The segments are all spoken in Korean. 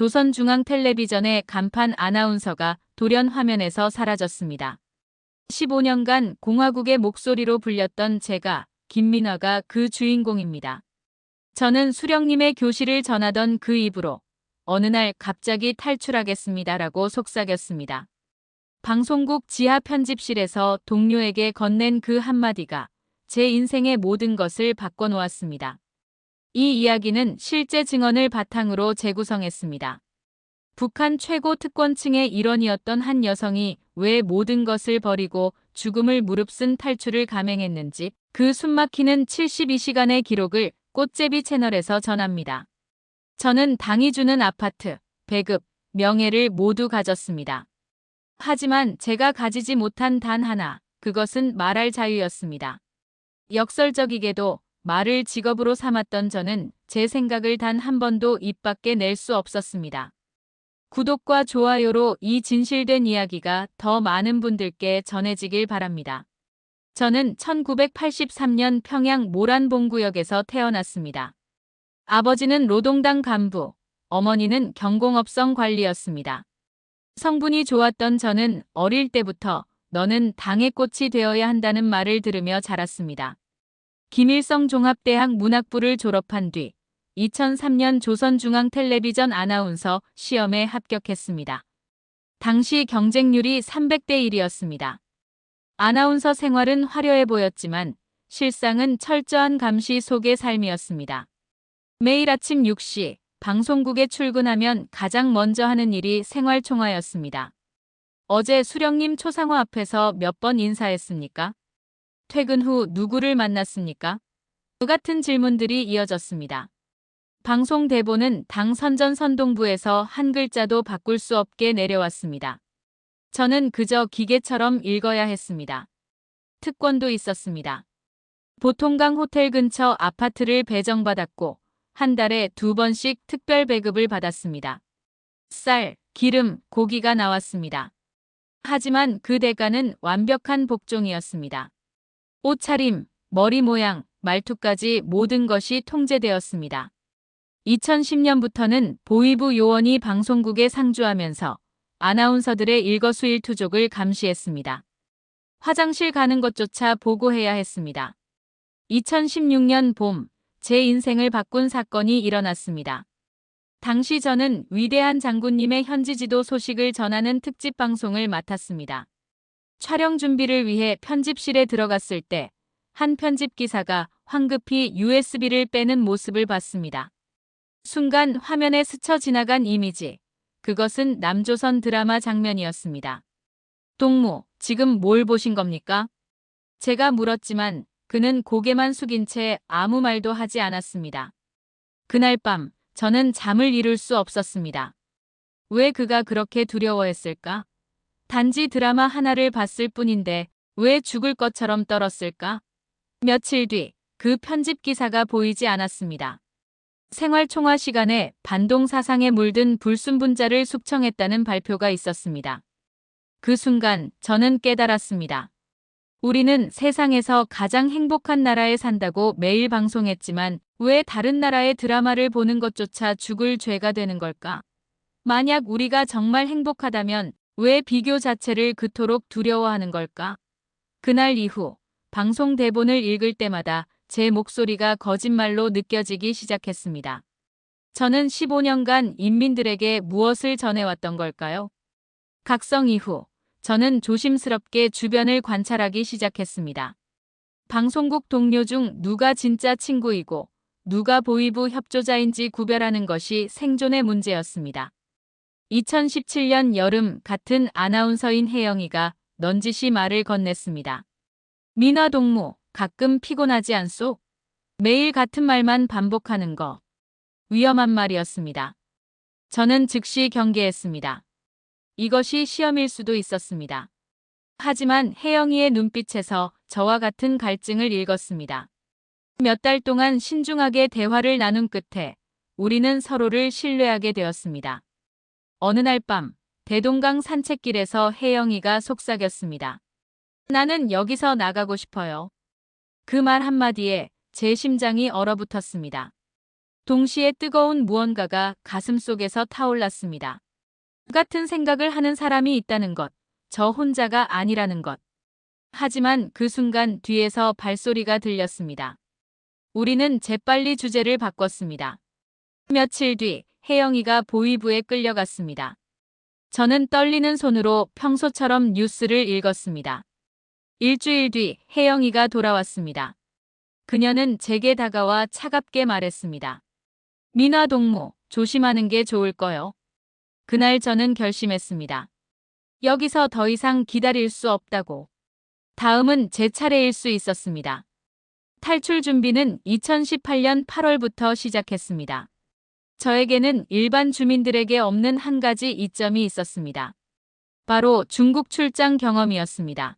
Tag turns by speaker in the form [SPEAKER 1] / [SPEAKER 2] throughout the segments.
[SPEAKER 1] 조선중앙텔레비전의 간판 아나운서가 돌연 화면에서 사라졌습니다. 15년간 공화국의 목소리로 불렸던 제가 김민화가 그 주인공입니다. 저는 수령님의 교실을 전하던 그 입으로 어느 날 갑자기 탈출하겠습니다라고 속삭였습니다. 방송국 지하 편집실에서 동료에게 건넨 그 한마디가 제 인생의 모든 것을 바꿔놓았습니다. 이 이야기는 실제 증언을 바탕으로 재구성했습니다. 북한 최고 특권층의 일원이었던 한 여성이 왜 모든 것을 버리고 죽음을 무릅쓴 탈출을 감행했는지 그 숨막히는 72시간의 기록을 꽃제비 채널에서 전합니다. 저는 당이 주는 아파트, 배급, 명예를 모두 가졌습니다. 하지만 제가 가지지 못한 단 하나, 그것은 말할 자유였습니다. 역설적이게도 말을 직업으로 삼았던 저는 제 생각을 단 한 번도 입 밖에 낼 수 없었습니다. 구독과 좋아요로 이 진실된 이야기가 더 많은 분들께 전해지길 바랍니다. 저는 1983년 평양 모란봉구역에서 태어났습니다. 아버지는 노동당 간부, 어머니는 경공업성 관리였습니다. 성분이 좋았던 저는 어릴 때부터 너는 당의 꽃이 되어야 한다는 말을 들으며 자랐습니다. 김일성 종합대학 문학부를 졸업한 뒤 2003년 조선중앙텔레비전 아나운서 시험에 합격했습니다. 당시 경쟁률이 300대 1이었습니다. 아나운서 생활은 화려해 보였지만 실상은 철저한 감시 속의 삶이었습니다. 매일 아침 6시 방송국에 출근하면 가장 먼저 하는 일이 생활총화였습니다. 어제 수령님 초상화 앞에서 몇 번 인사했습니까? 퇴근 후 누구를 만났습니까? 그 같은 질문들이 이어졌습니다. 방송 대본은 당 선전 선동부에서 한 글자도 바꿀 수 없게 내려왔습니다. 저는 그저 기계처럼 읽어야 했습니다. 특권도 있었습니다. 보통강 호텔 근처 아파트를 배정받았고 한 달에 두 번씩 특별 배급을 받았습니다. 쌀, 기름, 고기가 나왔습니다. 하지만 그 대가는 완벽한 복종이었습니다. 옷차림, 머리 모양, 말투까지 모든 것이 통제되었습니다. 2010년부터는 보이부 요원이 방송국에 상주하면서 아나운서들의 일거수일투족을 감시했습니다. 화장실 가는 것조차 보고해야 했습니다. 2016년 봄, 제 인생을 바꾼 사건이 일어났습니다. 당시 저는 위대한 장군님의 현지 지도 소식을 전하는 특집 방송을 맡았습니다. 촬영 준비를 위해 편집실에 들어갔을 때 한 편집 기사가 황급히 USB를 빼는 모습을 봤습니다. 순간 화면에 스쳐 지나간 이미지. 그것은 남조선 드라마 장면이었습니다. 동무, 지금 뭘 보신 겁니까? 제가 물었지만 그는 고개만 숙인 채 아무 말도 하지 않았습니다. 그날 밤 저는 잠을 이룰 수 없었습니다. 왜 그가 그렇게 두려워했을까? 단지 드라마 하나를 봤을 뿐인데 왜 죽을 것처럼 떨었을까? 며칠 뒤 그 편집 기사가 보이지 않았습니다. 생활 총화 시간에 반동 사상에 물든 불순분자를 숙청했다는 발표가 있었습니다. 그 순간 저는 깨달았습니다. 우리는 세상에서 가장 행복한 나라에 산다고 매일 방송했지만 왜 다른 나라의 드라마를 보는 것조차 죽을 죄가 되는 걸까? 만약 우리가 정말 행복하다면 왜 비교 자체를 그토록 두려워하는 걸까? 그날 이후 방송 대본을 읽을 때마다 제 목소리가 거짓말로 느껴지기 시작했습니다. 저는 15년간 인민들에게 무엇을 전해왔던 걸까요? 각성 이후 저는 조심스럽게 주변을 관찰하기 시작했습니다. 방송국 동료 중 누가 진짜 친구이고 누가 보이부 협조자인지 구별하는 것이 생존의 문제였습니다. 2017년 여름 같은 아나운서인 혜영이가 넌지시 말을 건넸습니다. 민화 동무, 가끔 피곤하지 않소? 매일 같은 말만 반복하는 거. 위험한 말이었습니다. 저는 즉시 경계했습니다. 이것이 시험일 수도 있었습니다. 하지만 혜영이의 눈빛에서 저와 같은 갈증을 읽었습니다. 몇 달 동안 신중하게 대화를 나눈 끝에 우리는 서로를 신뢰하게 되었습니다. 어느 날 밤 대동강 산책길에서 혜영이가 속삭였습니다. 나는 여기서 나가고 싶어요. 그 말 한마디에 제 심장이 얼어붙었습니다. 동시에 뜨거운 무언가가 가슴 속에서 타올랐습니다. 같은 생각을 하는 사람이 있다는 것, 저 혼자가 아니라는 것. 하지만 그 순간 뒤에서 발소리가 들렸습니다. 우리는 재빨리 주제를 바꿨습니다. 며칠 뒤 혜영이가 보위부에 끌려갔습니다. 저는 떨리는 손으로 평소처럼 뉴스를 읽었습니다. 일주일 뒤 혜영이가 돌아왔습니다. 그녀는 제게 다가와 차갑게 말했습니다. 민화 동무, 조심하는 게 좋을 거요. 그날 저는 결심했습니다. 여기서 더 이상 기다릴 수 없다고. 다음은 제 차례일 수 있었습니다. 탈출 준비는 2018년 8월부터 시작했습니다. 저에게는 일반 주민들에게 없는 한 가지 이점이 있었습니다. 바로 중국 출장 경험이었습니다.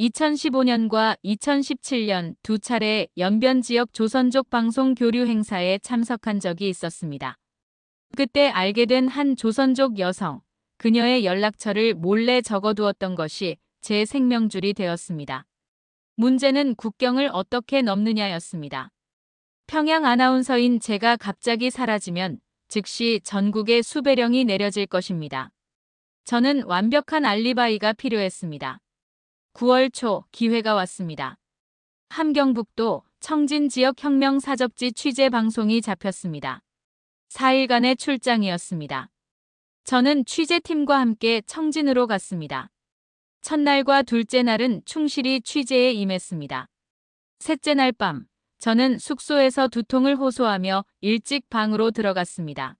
[SPEAKER 1] 2015년과 2017년 두 차례 연변 지역 조선족 방송 교류 행사에 참석한 적이 있었습니다. 그때 알게 된 한 조선족 여성, 그녀의 연락처를 몰래 적어두었던 것이 제 생명줄이 되었습니다. 문제는 국경을 어떻게 넘느냐였습니다. 평양 아나운서인 제가 갑자기 사라지면 즉시 전국에 수배령이 내려질 것입니다. 저는 완벽한 알리바이가 필요했습니다. 9월 초 기회가 왔습니다. 함경북도 청진 지역 혁명 사접지 취재 방송이 잡혔습니다. 4일간의 출장이었습니다. 저는 취재팀과 함께 청진으로 갔습니다. 첫날과 둘째 날은 충실히 취재에 임했습니다. 셋째 날 밤, 저는 숙소에서 두통을 호소하며 일찍 방으로 들어갔습니다.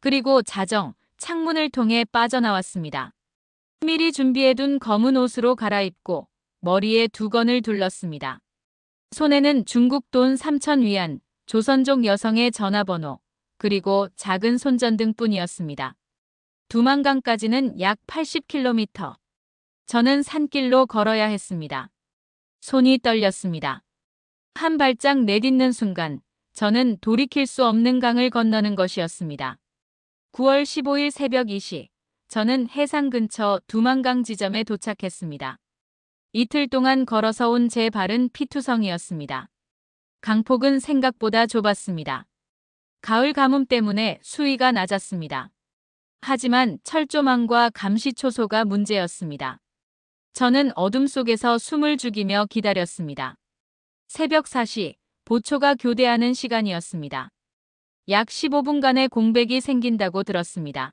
[SPEAKER 1] 그리고 자정, 창문을 통해 빠져나왔습니다. 미리 준비해둔 검은 옷으로 갈아입고 머리에 두건을 둘렀습니다. 손에는 중국 돈 3천 위안, 조선족 여성의 전화번호, 그리고 작은 손전등뿐이었습니다. 두만강까지는 약 80km. 저는 산길로 걸어야 했습니다. 손이 떨렸습니다. 한 발짝 내딛는 순간 저는 돌이킬 수 없는 강을 건너는 것이었습니다. 9월 15일 새벽 2시 저는 해상 근처 두만강 지점에 도착했습니다. 이틀 동안 걸어서 온 제 발은 피투성이었습니다. 강폭은 생각보다 좁았습니다. 가을 가뭄 때문에 수위가 낮았습니다. 하지만 철조망과 감시초소가 문제였습니다. 저는 어둠 속에서 숨을 죽이며 기다렸습니다. 새벽 4시, 보초가 교대하는 시간이었습니다. 약 15분간의 공백이 생긴다고 들었습니다.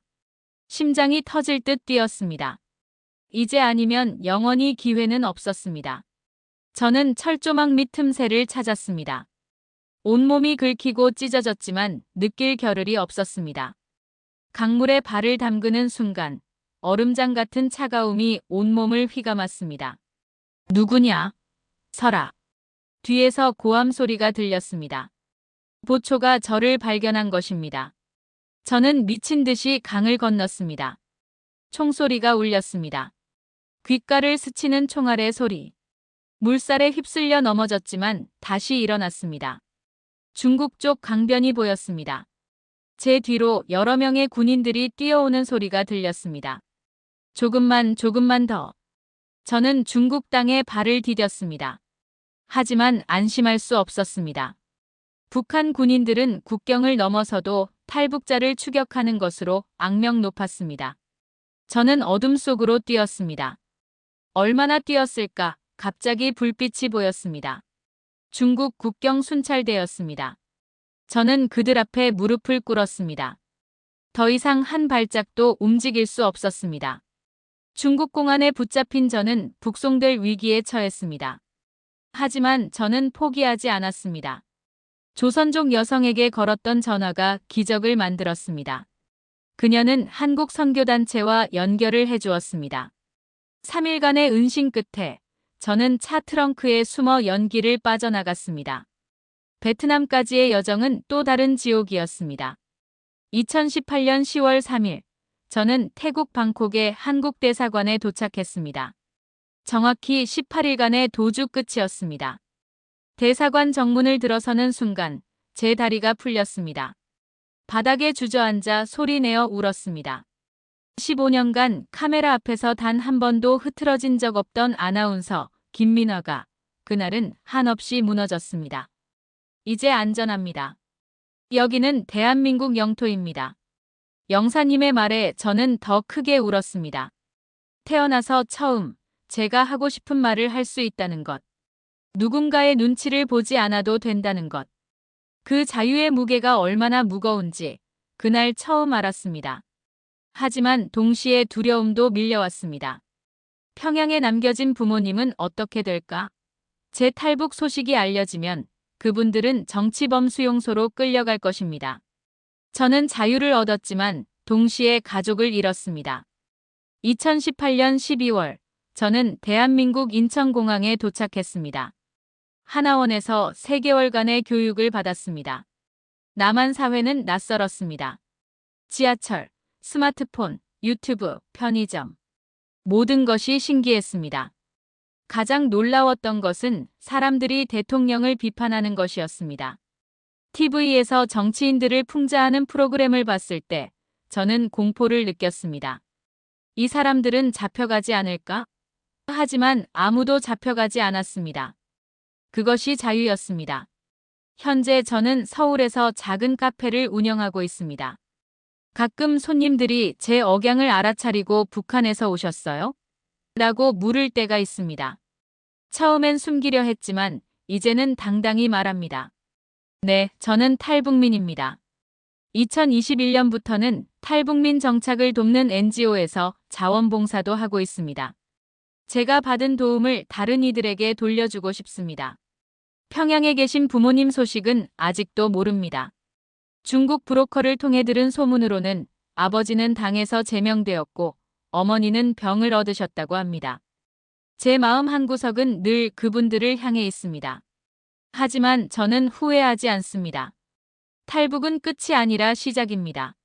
[SPEAKER 1] 심장이 터질 듯 뛰었습니다. 이제 아니면 영원히 기회는 없었습니다. 저는 철조망 밑 틈새를 찾았습니다. 온몸이 긁히고 찢어졌지만 느낄 겨를이 없었습니다. 강물에 발을 담그는 순간 얼음장 같은 차가움이 온몸을 휘감았습니다. 누구냐? 서라. 뒤에서 고함 소리가 들렸습니다. 보초가 저를 발견한 것입니다. 저는 미친 듯이 강을 건넜습니다. 총소리가 울렸습니다. 귓가를 스치는 총알의 소리. 물살에 휩쓸려 넘어졌지만 다시 일어났습니다. 중국 쪽 강변이 보였습니다. 제 뒤로 여러 명의 군인들이 뛰어오는 소리가 들렸습니다. 조금만 조금만 더. 저는 중국 땅에 발을 디뎠습니다. 하지만 안심할 수 없었습니다. 북한 군인들은 국경을 넘어서도 탈북자를 추격하는 것으로 악명 높았습니다. 저는 어둠 속으로 뛰었습니다. 얼마나 뛰었을까 갑자기 불빛이 보였습니다. 중국 국경 순찰대였습니다. 저는 그들 앞에 무릎을 꿇었습니다. 더 이상 한 발짝도 움직일 수 없었습니다. 중국 공안에 붙잡힌 저는 북송될 위기에 처했습니다. 하지만 저는 포기하지 않았습니다. 조선족 여성에게 걸었던 전화가 기적을 만들었습니다. 그녀는 한국 선교단체와 연결을 해주었습니다. 3일간의 은신 끝에 저는 차 트렁크에 숨어 연기를 빠져나갔습니다. 베트남까지의 여정은 또 다른 지옥이었습니다. 2018년 10월 3일, 저는 태국 방콕의 한국 대사관에 도착했습니다. 정확히 18일간의 도주 끝이었습니다. 대사관 정문을 들어서는 순간 제 다리가 풀렸습니다. 바닥에 주저앉아 소리내어 울었습니다. 15년간 카메라 앞에서 단 한 번도 흐트러진 적 없던 아나운서 김민화가 그날은 한없이 무너졌습니다. 이제 안전합니다. 여기는 대한민국 영토입니다. 영사님의 말에 저는 더 크게 울었습니다. 태어나서 처음 제가 하고 싶은 말을 할 수 있다는 것. 누군가의 눈치를 보지 않아도 된다는 것. 그 자유의 무게가 얼마나 무거운지 그날 처음 알았습니다. 하지만 동시에 두려움도 밀려왔습니다. 평양에 남겨진 부모님은 어떻게 될까? 제 탈북 소식이 알려지면 그분들은 정치범 수용소로 끌려갈 것입니다. 저는 자유를 얻었지만 동시에 가족을 잃었습니다. 2018년 12월 저는 대한민국 인천공항에 도착했습니다. 하나원에서 3개월간의 교육을 받았습니다. 남한 사회는 낯설었습니다. 지하철, 스마트폰, 유튜브, 편의점. 모든 것이 신기했습니다. 가장 놀라웠던 것은 사람들이 대통령을 비판하는 것이었습니다. TV에서 정치인들을 풍자하는 프로그램을 봤을 때 저는 공포를 느꼈습니다. 이 사람들은 잡혀가지 않을까? 하지만 아무도 잡혀가지 않았습니다. 그것이 자유였습니다. 현재 저는 서울에서 작은 카페를 운영하고 있습니다. 가끔 손님들이 제 억양을 알아차리고 북한에서 오셨어요? 라고 물을 때가 있습니다. 처음엔 숨기려 했지만 이제는 당당히 말합니다. 네, 저는 탈북민입니다. 2021년부터는 탈북민 정착을 돕는 NGO에서 자원봉사도 하고 있습니다. 제가 받은 도움을 다른 이들에게 돌려주고 싶습니다. 평양에 계신 부모님 소식은 아직도 모릅니다. 중국 브로커를 통해 들은 소문으로는 아버지는 당에서 제명되었고 어머니는 병을 얻으셨다고 합니다. 제 마음 한구석은 늘 그분들을 향해 있습니다. 하지만 저는 후회하지 않습니다. 탈북은 끝이 아니라 시작입니다.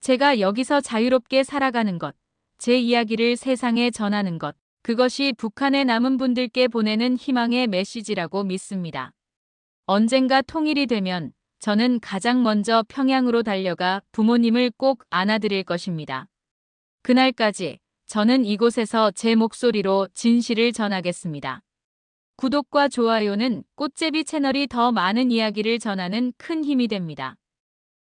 [SPEAKER 1] 제가 여기서 자유롭게 살아가는 것, 제 이야기를 세상에 전하는 것, 그것이 북한에 남은 분들께 보내는 희망의 메시지라고 믿습니다. 언젠가 통일이 되면 저는 가장 먼저 평양으로 달려가 부모님을 꼭 안아드릴 것입니다. 그날까지 저는 이곳에서 제 목소리로 진실을 전하겠습니다. 구독과 좋아요는 꽃제비 채널이 더 많은 이야기를 전하는 큰 힘이 됩니다.